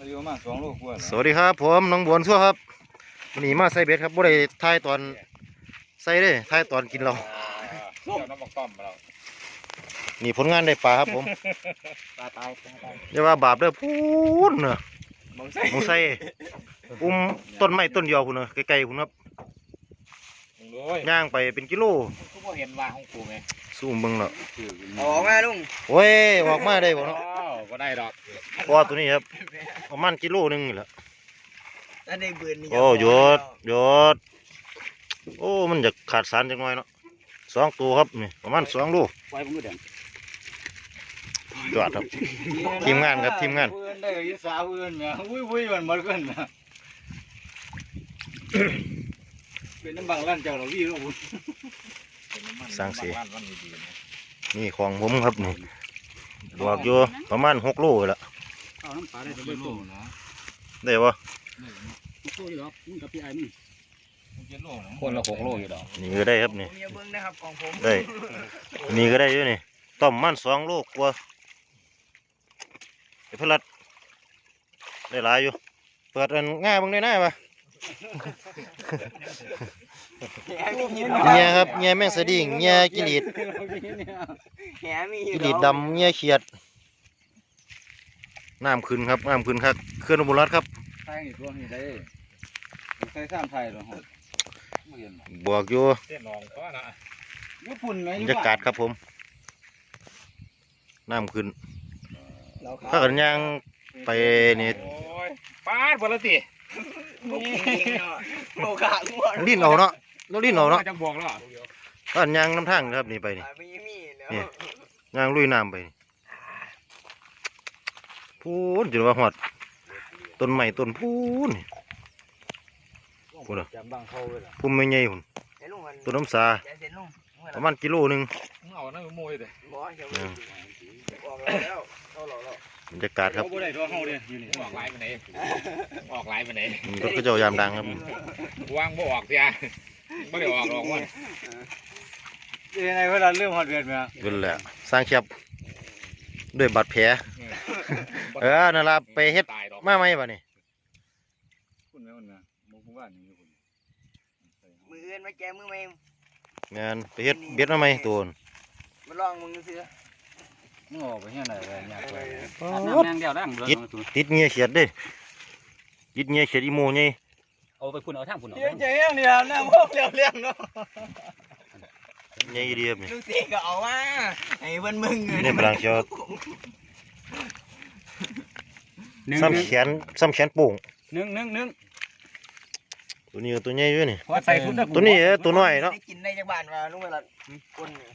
อายุมาสองโลกว่าสวัสดีครับผมน้องบวนชั่วครับวันนี้มาใส่เบ็ดครับบ่ได้ถ่ายตอนใส่เด้ถ่ายตอนกินเราเจ้าน้ำบักต้อมเรานี่ผลงานได้ปลาครับผมตาตายตายอย่าว่าบาปเด้อพูนเนอะมองใส่หมูใส่อุ้มต้นไม้ต้นเดียวพุ่นเนอะไกลๆพุ่นครับมึงเลยย่างไปเป็นกิโลกูบ่เห็นว่าของกูไงสู้เบิ่งแล้วออกมาลุงโอ้ยออกมาได้บ่เนาะ อ้าวก็ได้ดอกเพราะว่าตัวนี้ครับประมาณกิโลหนึงนี่แหละถ้าได้เบือนนี่โอ้หยดหยดโอ้มันจะขาดสารจังหน่อยเนาะสองตัวครับนี่ประมาณสองโลไว้ผมดูเด่นจอดครับ ทีมงานครับทีมงาน เพื่อนได้ยิสาวเพื่อนเนี่ยวุ้ยวุ้ยมันหมดกันนะเป็นน้ำบางร้านเจ้าเราวิ่งแล้วบุญสร้างเสียนี่ของผมครับนี่ บวกอยู่ประมาณหกโลเลยละเอาน้ำปลาได้จะไม่โตนะได้ปะโตอยู่ดอกมึงกับพี่ไอ้มึงคนละหกโลอยู่ดอกนี่ก็ได้ครับนี่ผมอย่าเบิ่งนะครับของผมได้นี่ก็ได้อยู่นี่ต้มมันสองโลกว่าไอ้พลัดได้หลายอยู่ เปิดอันง่ายเบางได้หน้าปะแหมี เงียครับเงียแมงสะดิ่งเงียกิริดแหมีกิริดดำเงียเขียดน้ำขึ้นครับน้ำขึ้นครับเคลื่อนอุบลรัฐครับไทยตัวนี้ได้ใส่ซ้ำไทยหรอฮะไม่เห็นบวกอยู่เส้นนองก็นะญี่ปุ่นไหมบรรยากาศครับผมน้ำขึ้นเราคถ้ารับกันย่างไปนี่โอ้ยปาดบอลติโลกาง่วงลิ้นเอาเนาะ เราลิ้นเอาเนาะจะบอกแล้วถ้ากันย่างน้ำทางครับนี่ไปนี่ไม่มีแล้วเนี่ยย่างลุยน้ำไปนี่พูนจนว่าหอดต้นไม้ต้นพูนนี่พูดเหรอจำบังเข้าเลยล่ะพุ่มไม่ใหญ่หุ่นไอ้ลุงมันต้นน้ำสาใจเสร็จลุงประมาณกิโลหนึ่งมึงเอานั่งมวยเลยบอกอย่าเบิ่งออกแล้วเข้าหล่อแล้วบรรยากาศครับเขาบ่ได้ตัวเขาเลยอยู่นี่ออกไลน์ไปไหนออกไลน์ไปไหนนี่รถก็เจ้ายามดังครับวางบ่ออกเสีย ไม่ได้ออกหรอกมันยังไงเวลาเรื่องฮอดเดือดไหมเป็นแหละสร้างแคบด้วยบาดแผลเออนั่นละไปเฮ็ดตายดอกมาไหมบ่นี่คุณแม่มันนะบ่ผู้บ้านนี่คุณมือเอื้อนมาแกมือไม่งานไปเฮ็ดเบ็ดมาไหมตัวน่ะมาลองมึงซื้อมึงออกไปเฮ็ดอะไรยากไปป๊าน้ำแดงเดียวไดังเบิ่งติดเงี้ยเขียดเด้ติดเงี้ยเขียดอีโมไง เอาไปพุ่นเอาทางพุ่นเอาเดี๋ยวใจยังเดียวน้ำพวกเลี้ยงเนาะไงเดียบนี่ลูกศิษย์ก็เอามาให้เพิ่นมึงนี่พลังเชียวซ้ำแขนซ้ำแขนโป่งนึ่งนึ่งนึ่งตัวนี้ก็ตัวใหญ่อยู่นี่ว่าใส่ทุนตัวนี้เอ้อตัวน้อยเนาะได้กินได้จากบ้านมาลุงเวลาคนนี่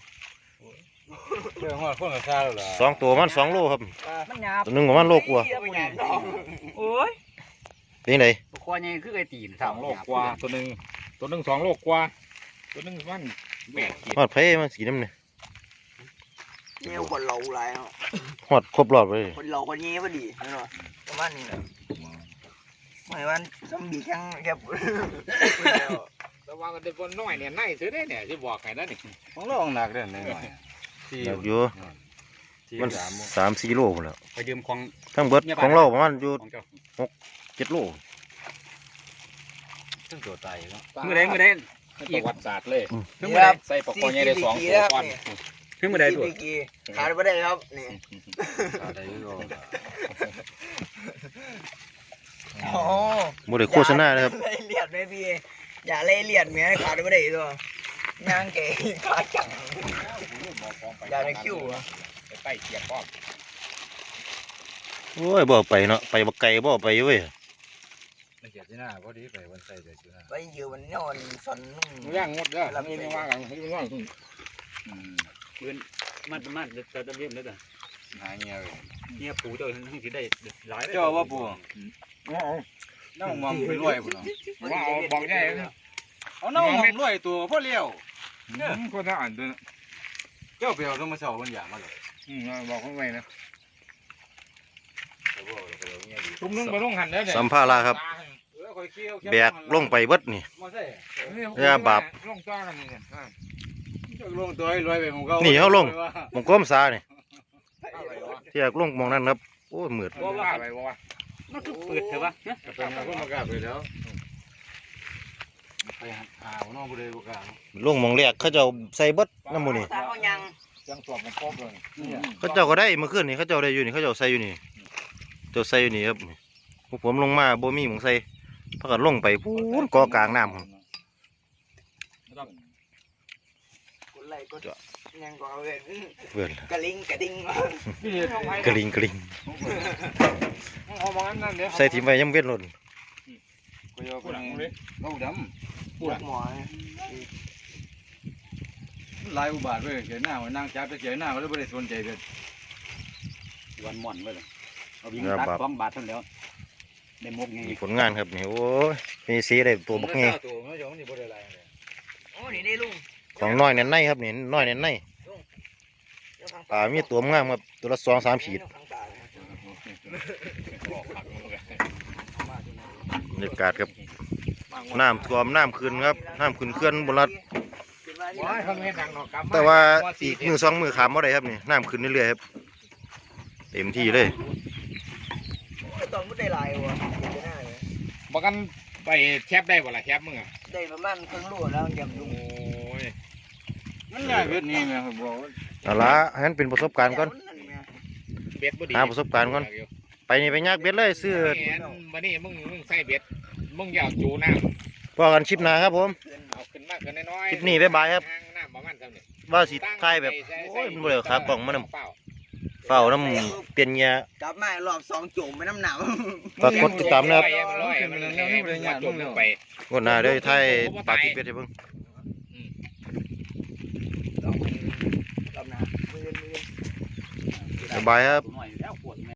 เรื่องว่าคนกับซาแล้วล่ะสองตัวมันสองโลครับมันหยาบตัวหนึงประมาณโลกว่าโอ้ยเป็นไง คอใหญ่คือไอ้ตีนสองโลกกว่าตัวหนึงตัวหนึงสองโลกกว่า ตัวหนึงมันแปดขีดฮอดไผมันสีน้ำนี่เนี่ยคนเราหลายเนาะฮอดครบรอบเลยคนเราคนนี้พอดีเนาะประมาณนี้แหละหมายว่าซอมบี้แข็งแค่แต่ว่ากันเป็นคนน้อยเนี่ยในซื้อได้เนี่ยที่บอกให้นั่นนี่ของเราหนักเด้อหน่อยที่หนักอยู่มันสามสี่โลพุ่นแหล้วไปยืมของทั้งเบิดของเราประมาณอยู่ของเจ้าเจ็ดโล ซึ่งตัวตายเนาะมือใดมือใดอีกวัดศาสตร์เลยอืมถึงมือใดใส่ปอกคอใหญ่ได้สองตัวก้อนถึงมือใดตัวกี่ขาดไม่ได้ครับนี่โอ้บ่ได้โฆษณาเลยครับเล่เลียดไหมพี่อย่าเล่เลียดเมียขาดไม่ได้ตัวย่างเก๋ขาจังอย่าในคิวอะไปเกียบก้อนโอ้ยบ่ไปเนาะไปบ่ไกลบ่ไปเว้ย ไม่เกียบที่หน้าพอดีไปวันใส่เดือดที่หน้าไปอยู่มันนอนสนนุ่มย่างงดเด้อแล้วมีว่ากันมีว่ากันอืมปืนมัดมัดจะจะเรียมเลยจ้ะหาเงี้ยเลยเนี่ยปูเจ้าทั้งที่ได้หลายเจ้าว่าปูเอาน้องมองไปรวยพุ่นว่าเอาบอกใหญ่เอาน้องมองรวยตัวพ่อเลี้ยวคนน่าอ่านด้วยเจ้าเปียวต้องมาเช่าคนอย่างมาเลยอืมบอกเขาไว้นะตุ้มนึงไปลงหันได้เนี่ยสัมภาระครับ แบกลงไปเบิดนี่อย่าบาป ลงจ้ากันนี่เนี่ยลงตัวให้รวยไปของเขานี่นี่เขาลงมงกลมซานี่ที่อยากลงหมองนั้นครับโอ้ยมืดว่าว่าไปว่ามันคือเปิดเถอะวะเนี่ยไปหาคนมากล้าไปแล้วไปหาหาน้องบ่ได้บ่กล้าลงหมองแรกเขาเจ้าใส่เบิดน้ำหมูนี่ตาเขายังจังสอบมันครบเลยเขาเจ้าก็ได้เมื่อคืนนี่เขาเจ้าได้อยู่นี่เขาเจ้าใส่อยู่นี่เจ้าใส่อยู่นี่ครับพวกผมลงมาบ่มีหมองใส่เพราะก็ลงไปพูนกอกลางน้ำครับกดไลค์กดยังก็เอาเว้ยเพื่อนกระลิงกระดิ่งมากระลิงกระลิงเอามางั้นนั่นเด้ใส่ทีมไว้ยังเว้นหล่นกูยอกูเลยเอาดำปวดหมอเนี่ยลายอุบาทเว้ยเขียนหน้าไว้นั่งจับไปเขียนหน้าไว้แล้วบ่ได้สนใจเด้อวันหม่อนไปเลยเอาวิ่งตัดสองบาทเท่านั้นแล้ว ได้มุกไงมีผลงานครับนี่โอ้ยมีสีได้ตัวบักไงตัวมันจะนี่บ่ได้ลายเลยโอ้นี่ได้ลุงของน้อยแน่นในครับนี่น้อยแน่นในเดี๋ยวข้างปลามีตัวงามครับตัวละสองสามขีดข้างตาเนี่ยบรรยากาศครับน้ำท่วมน้ำขึ้นครับน้ำขึ้นเคลื่อนบนรัดขึ้นมาที่ว้ายเขาไม่ดังหรอกครับแต่ว่าอีกมือสองมือขามบ่ได้ครับนี่น้ำขึ้นเรื่อยๆครับเต็มที่เลย ตอนมุดได้หลายวะเห็นได้หน้าเลยบอกกันไปแคบได้บ่ล่ะแคบมึงอะได้ประมาณครึ่งโลแล้วยังลุงโอ้ยมันง่ายเวทนี้แม่ครับบอกว่าเอาละให้มันเป็นประสบการณ์ก่อน เบ็ดบ่ดีหาประสบการณ์ก่อน ไปนี่ไปยากเบ็ดเลยซื้อมานี่มึงมึงใส่เบ็ดมึงอย่าจูน้พอกันชิปหนาครับผมำเอาขึ้นมากขึ้นน้อยคลิปนี้บ๊ายบายครับทางน้ำประมาณเท่านี้ว่าสิถ่ายแบบโอ้ยมันบ่ได้เอาขากล่องมานำเฝ้า น้ำเปลี่ยนเหงียกลับมารอบสองจุ่มไปน้ำหนาวฝากกดติดตามนะครับมันลอยมันลอยมันลอยจุ่มลงไปงวดหน้าเด้อไทยปลาติดเป็ดให้เบิ่งรอบหน้ามือมือบ๊ายบายครับ